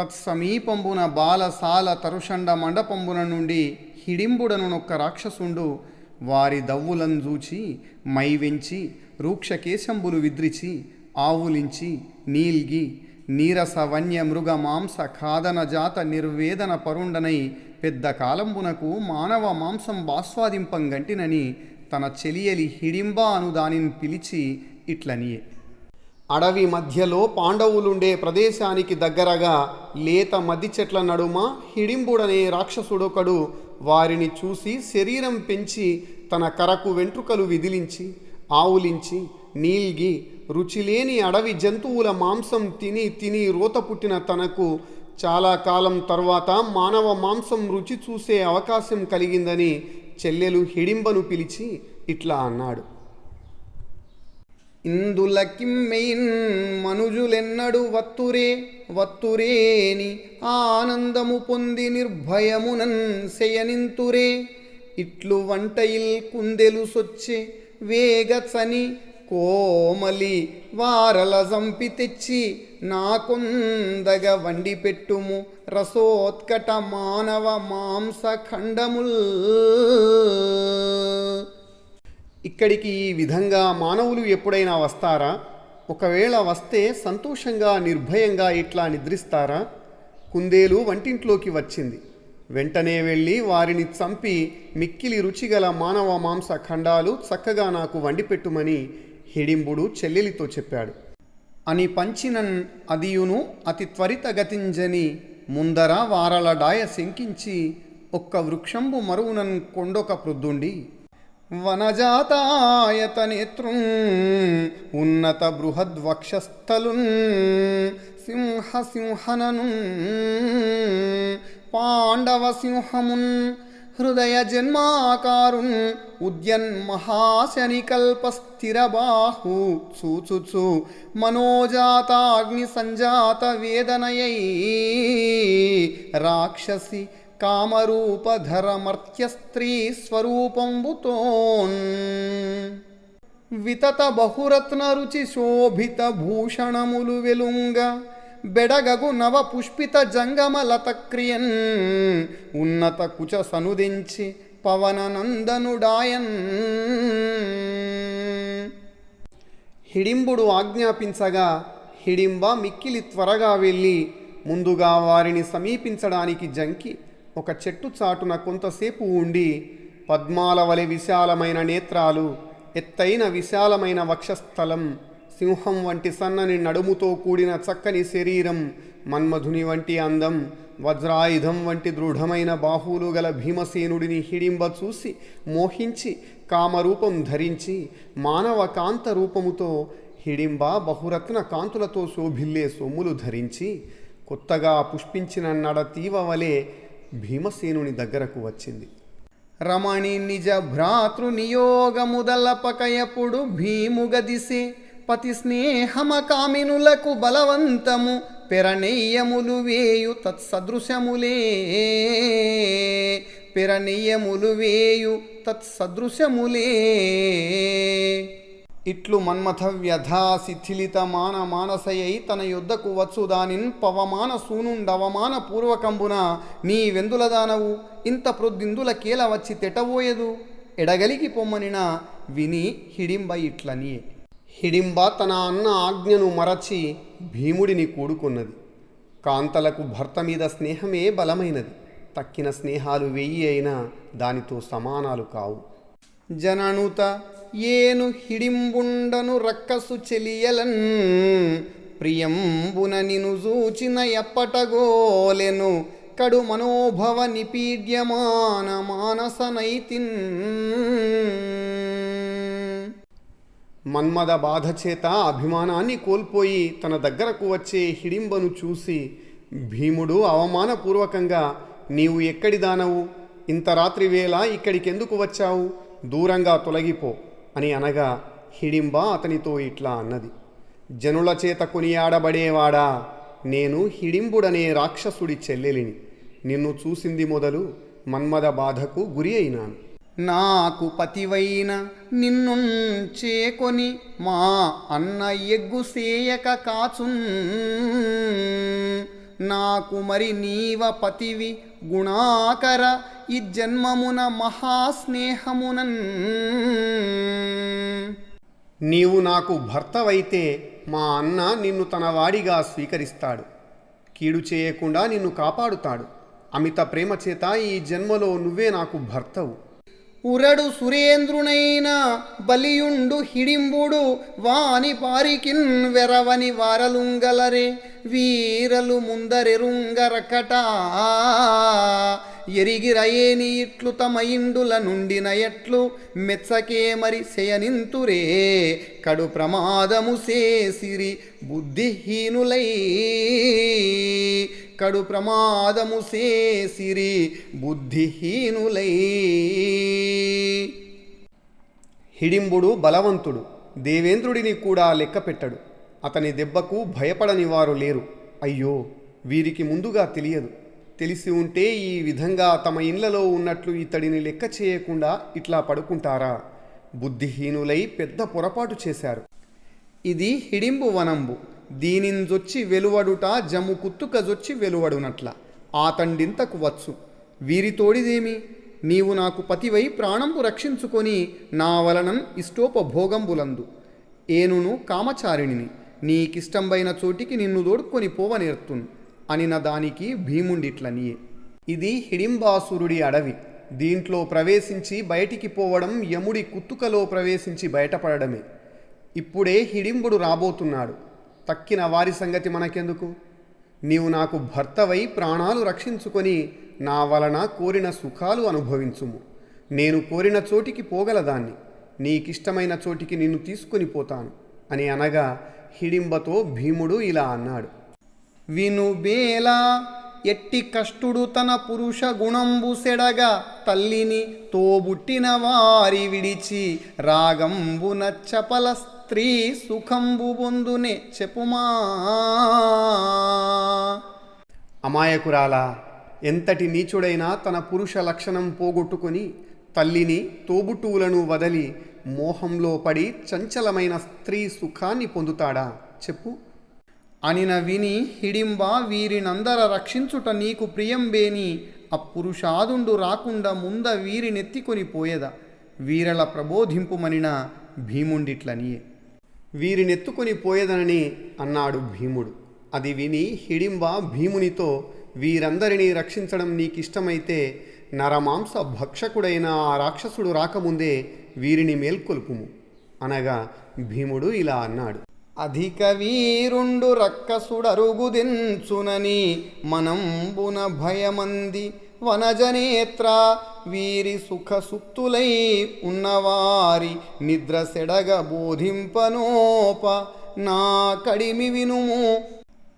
తత్సమీపంబున బాలసాల తరుషండ మండపంబున నుండి హిడింబుడనునొక్క రాక్షసుండు వారి దవ్వులను చూచి మైవెంచి రూక్షకేశంబులు విద్రిచి ఆవులించి నీల్గి నీరస వన్య మృగ మాంస ఖాదన జాత నిర్వేదన పరుండనై పెద్ద కాలంబునకు మానవ మాంసం బాస్వాదింపంగంటినని తన చెలియలి హిడింబా అను దానిని పిలిచి ఇట్లనియే. అడవి మధ్యలో పాండవులుండే ప్రదేశానికి దగ్గరగా లేత మద్ది చెట్ల నడుమ హిడింబుడనే రాక్షసుడొకడు వారిని చూసి శరీరం పెంచి తన కరకు వెంట్రుకలు విదిలించి ఆవులించి నీల్గి రుచిలేని అడవి జంతువుల మాంసం తిని తిని రోత పుట్టిన తనకు చాలా కాలం తర్వాత మానవ మాంసం రుచి చూసే అవకాశం కలిగిందని చెల్లెలు హిడింబను పిలిచి ఇట్లా అన్నాడు. ఇందులకిమ్మెయిన్ మనుజులెన్నడు వత్తురే వత్తురేని ఆనందము పొంది నిర్భయమునన్ శయనింతురే. ఇట్లు వంటయిల్ కుందెలు సొచ్చే వేగచని కోమలి వారల జంపి తెచ్చి నా కొందగ వండి పెట్టుము రసోత్కట మానవ మాంస ఖండముల్. ఇక్కడికి ఈ విధంగా మానవులు ఎప్పుడైనా వస్తారా? ఒకవేళ వస్తే సంతోషంగా నిర్భయంగా ఇట్లా నిద్రిస్తారా? కుందేలు వంటింట్లోకి వచ్చింది. వెంటనే వెళ్ళి వారిని చంపి మిక్కిలి రుచిగల మానవ మాంస ఖండాలు చక్కగా నాకు వండిపెట్టుమని హిడింబుడు చెల్లెలితో చెప్పాడు. అని పంచినన్ అదియును అతి త్వరితగతింజని ముందర వారల డాయ శంకించి ఒక్క వృక్షంబు మరువునన్ కొండొక ప్రొద్దుండి వనజాతాయత నేత్రం ఉన్నత బృహద్వక్షస్థలున్ సింహసింహనను పాండవసింహమున్ హృదయ జన్మాకారున్ ఉద్యన్ మహాశనికల్ప సూచుచు మనోజాతాగ్ని సంజాత వేదనయై రాక్షసి కామరూపధరమర్త్య స్త్రీ స్వరూపంబుతోన్ వితత బహురత్న రుచి శోభిత భూషణములు వెలుంగ బెడగగు నవ పుష్పిత జంగమలత క్రియన్ ఉన్నత కుచ సనుదించి పవననందనుడాయన్. హిడింబుడు ఆజ్ఞాపించగా హిడింబ మిక్కిలి త్వరగా వెళ్ళి ముందుగా వారిని సమీపించడానికి జంకి ఒక చెట్టు చాటున కొంతసేపు ఉండి పద్మాల వలె విశాలమైన నేత్రాలు ఎత్తైన విశాలమైన వక్షస్థలం సింహం వంటి సన్నని నడుముతో కూడిన చక్కని శరీరం మన్మధుని వంటి అందం వజ్రాయుధం వంటి దృఢమైన బాహువులు గల భీమసేనుడిని హిడింబ చూసి మోహించి కామరూపం ధరించి మానవ కాంత రూపముతో హిడింబ బహురత్న కాంతులతో శోభిల్లే సొమ్ములు ధరించి కొత్తగా పుష్పించిన నడతీవ వలె భీమసేనుని దగ్గరకు వచ్చింది. రమణి నిజ భ్రాతృ నియోగముదలపకయపుడు భీముగదిసే పతి స్నేహమ కామినులకు బలవంతము పెరనెయ్యములు వేయు తత్సదృశములే. పెరనెయ్యములు వేయు తత్సదృశములే. ఇట్లు మన్మథ వ్యధా శిథిలిత మాన మానసయై తన యుద్ధకు వచ్చు దానిన్ పవమాన సూనుండవమాన పూర్వకంబున నీ వెందులదానవు ఇంత ప్రొద్దిందుల కేల వచ్చి తెటబోయదు. ఎడగలిగి పొమ్మనిన విని హిడింబ ఇట్లని హిడింబ తన అన్న ఆజ్ఞను మరచి భీముడిని కూడుకున్నది. కాంతలకు భర్త మీద స్నేహమే బలమైనది. తక్కిన స్నేహాలు వెయ్యి అయినా దానితో సమానాలు కావు. జననుత ఏను హిడింబుండను రక్కసు చెలియలన్ ప్రియంబున నిను సూచిన ఎప్పటగోలెను కడు మనోభవ నిపీడ్యమాన మానసనైతిన్. మన్మద బాధ చేత అభిమానాన్ని కోల్పోయి తన దగ్గరకు వచ్చే హిడింబను చూసి భీముడు అవమానపూర్వకంగా నీవు ఎక్కడి దానవు ఇంత రాత్రి వేళ ఇక్కడికెందుకు వచ్చావు? దూరంగా తొలగిపో అని అనగా హిడింబ అతనితో ఇట్లా అన్నది. జనుల చేత కొనియాడబడేవాడా? నేను హిడింబుడనే రాక్షసుడి చెల్లెలిని. నిన్ను చూసింది మొదలు మన్మద బాధకు గురి అయినాను. నాకు పతివైన నిన్ను చేకొని మా అన్న ఎగ్గు సేయక కాచున్. నాకు మరి నీవ పతివి గుణాకర ఈ జన్మమున మహాస్నేహమునన్. నీవు నాకు భర్తవైతే మా అన్న నిన్ను తన వాడిగా స్వీకరిస్తాడు. కీడు చేయకుండా నిన్ను కాపాడుతాడు. అమిత ప్రేమ చేత ఈ జన్మలో నువ్వే నాకు భర్తవు. ఉరడు సురేంద్రునైన బలియుండు హిడింబుడు వాని పారికిన్ వెరవని వారలుంగలరే. వీరలు ముందరెరుంగరకట. ఎరిగిరయేని ఇట్లు తమ ఇండుల నుండిన ఎట్లు మెచ్చకే మరి శయనింతురే. కడు ప్రమాదము సేసిరి బుద్ధిహీనులై. కడు ప్రమాదము సేసిరి బుద్ధిహీనులై. హిడింబుడు బలవంతుడు దేవేంద్రుడిని కూడా లెక్క పెట్టడు. అతని దెబ్బకు భయపడని వారు లేరు. అయ్యో వీరికి ముందుగా తెలియదు. తెలిసి ఉంటే ఈ విధంగా తమ ఇండ్లలో ఉన్నట్లు ఇతడిని లెక్క చేయకుండా ఇట్లా పడుకుంటారా? బుద్ధిహీనులై పెద్ద పొరపాటు చేశారు. ఇది హిడింబు వనంబు. దీనింజొచ్చి వెలువడుట జమ్ము కుత్తుకజొచ్చి వెలువడునట్ల. ఆతండింతకు వచ్చు. వీరితోడిదేమి నీవు నాకు పతివై ప్రాణంబు రక్షించుకొని నా వలనం ఇష్టోపభోగంబులందు. ఏనును కామచారిణిని నీకిష్టంబైన చోటికి నిన్ను దోడుకొని పోవనేర్తున్ అనిన దానికి భీముండిట్లనియే ఇది హిడింబాసురుడి అడవి. దీంట్లో ప్రవేశించి బయటికి పోవడం యముడి కుత్తుకలో ప్రవేశించి బయటపడడమే. ఇప్పుడే హిడింబుడు రాబోతున్నాడు. తక్కిన వారి సంగతి మనకెందుకు? నీవు నాకు భర్తవై ప్రాణాలు రక్షించుకొని నా వలన కోరిన సుఖాలు అనుభవించుము. నేను కోరిన చోటికి పోగలదాన్ని. నీకిష్టమైన చోటికి నిన్ను తీసుకొని పోతాను. అని అనగా హిడింబతో భీముడు ఇలా అన్నాడు. విను బేలా ఎట్టి కష్టుడు తన పురుష గుణంబు సెడగా తల్లిని తోబుట్టిన వారి విడిచి రాగంబు నచ్చపలస్త స్త్రీ సుఖంబు బొందునే చెప్పుమా. అమాయకురాలా ఎంతటి నీచుడైనా తన పురుష లక్షణం పోగొట్టుకొని తల్లిని తోబుట్టువులను వదలి మోహంలో పడి చంచలమైన స్త్రీ సుఖాన్ని పొందుతాడా? చెప్పు. అనిన విని హిడింబ వీరినందర రక్షించుట నీకు ప్రియంబేని అప్పురుషాదుండు రాకుండా ముంద వీరినెత్తికొని పోయేదా. వీరల ప్రబోధింపుమనిన భీముండిట్లనియే. వీరినెత్తుకుని పోయేదనని అన్నాడు భీముడు. అది విని హిడింబ భీమునితో వీరందరినీ రక్షించడం నీకిష్టమైతే నరమాంస భక్షకుడైన ఆ రాక్షసుడు రాకముందే వీరిని మేల్కొల్పుము అనగా భీముడు ఇలా అన్నాడు. అధిక వీరుండు రక్కసుడరుగుదించునని మనంబున భయమంది వనజనేత్ర. వీరి సుఖ సుక్తులై ఉన్నవారి నిద్ర సెడగ బోధింపనోప. నా కడిమి వినుము.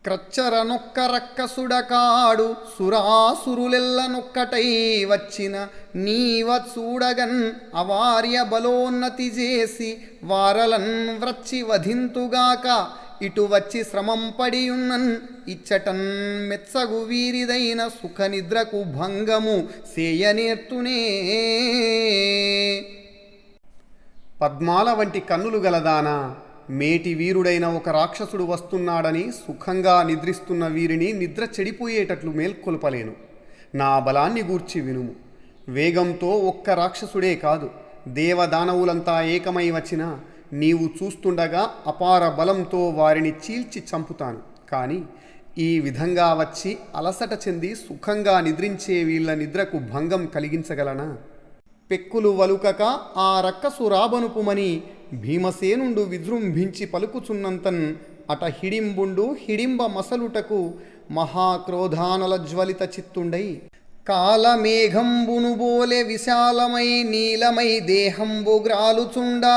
క్రచ్చరనొక్క రక్కసుడకాడు సురాసురులెల్లనొక్కటై వచ్చిన నీవ చూడగన్ అవార్య బలోన్నతి చేసి వారలన్ వ్రచ్చి వధింతుగాక. ఇటు వచ్చి శ్రమం పడియున్నన్ ఇచ్చటన్ మెచ్చగు వీరిదైన సుఖ నిద్రకు భంగము సేయనేర్తునే. పద్మాల వంటి కన్నులు గలదానా మేటి వీరుడైన ఒక రాక్షసుడు వస్తున్నాడని సుఖంగా నిద్రిస్తున్న వీరిని నిద్ర చెడిపోయేటట్లు మేల్కొల్పలేను. నా బలాన్ని గూర్చి వినుము. వేగంతో ఒక్క రాక్షసుడే కాదు దేవదానవులంతా ఏకమై వచ్చినా నీవు చూస్తుండగా అపార బలంతో వారిని చీల్చి చంపుతాను. కానీ ఈ విధంగా వచ్చి అలసట చెంది సుఖంగా నిద్రించే వీళ్ళ నిద్రకు భంగం కలిగించగలనా? పెక్కులు వలుకక ఆ రక్కసు రాబనుపుమని భీమసేనుండు విజృంభించి పలుకుచున్నంతన్ అట హిడింబుండు హిడింబ మసలుటకు మహాక్రోధానల జ్వలిత చిత్తుండై కాలమేఘంబును బోలె విశాలమై నీలమై దేహంబు గ్రాలుచుండా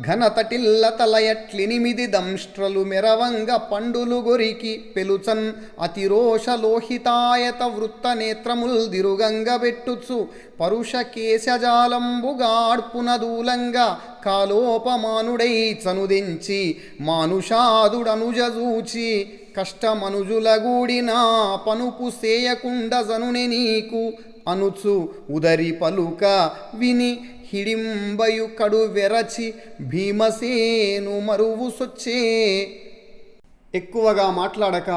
ఘనతటిల్లతలయట్లినిమిది దంష్ట్రలు మెరవంగ పండులు గొరికి పెలుచన్ అతిరోష లోహితాయత వృత్త నేత్రముల్ దిరుగంగబెట్టుచు పరుష కేశజాలంబుగాడ్పున దూలంగా కాలోపమానుడై చనుదించి మానుషాదుడనుజూచి కష్టమనుజులగూడినా పనుపు సేయకుండ జనుని నీకు అనుచు ఉదరి పలుక విని హిడింబయు కడు వెరచి భీమసేను మరువు సొచ్చే. ఎక్కువగా మాట్లాడక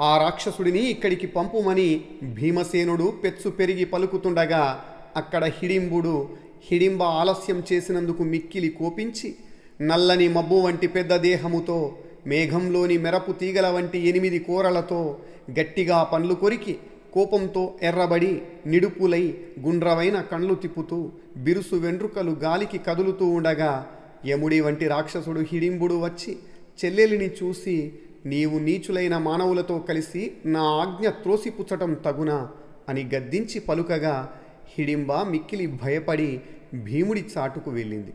ఆ రాక్షసుడిని ఇక్కడికి పంపుమని భీమసేనుడు పెచ్చు పెరిగి పలుకుతుండగా అక్కడ హిడింబుడు హిడింబ ఆలస్యం చేసినందుకు మిక్కిలి కోపించి నల్లని మబ్బు వంటి పెద్ద దేహముతో మేఘంలోని మెరపు తీగల వంటి ఎనిమిది కూరలతో గట్టిగా పండ్లు కొరికి కోపంతో ఎర్రబడి నిడుపులై గుండ్రవైన కండ్లు తిప్పుతూ బిరుసు వెంట్రుకలు గాలికి కదులుతూ ఉండగా యముడి వంటి రాక్షసుడు హిడింబుడు వచ్చి చెల్లెలిని చూసి నీవు నీచులైన మానవులతో కలిసి నా ఆజ్ఞ త్రోసిపుచ్చటం తగునా అని గద్దించి పలుకగా హిడింబ మిక్కిలి భయపడి భీముడి చాటుకు వెళ్ళింది.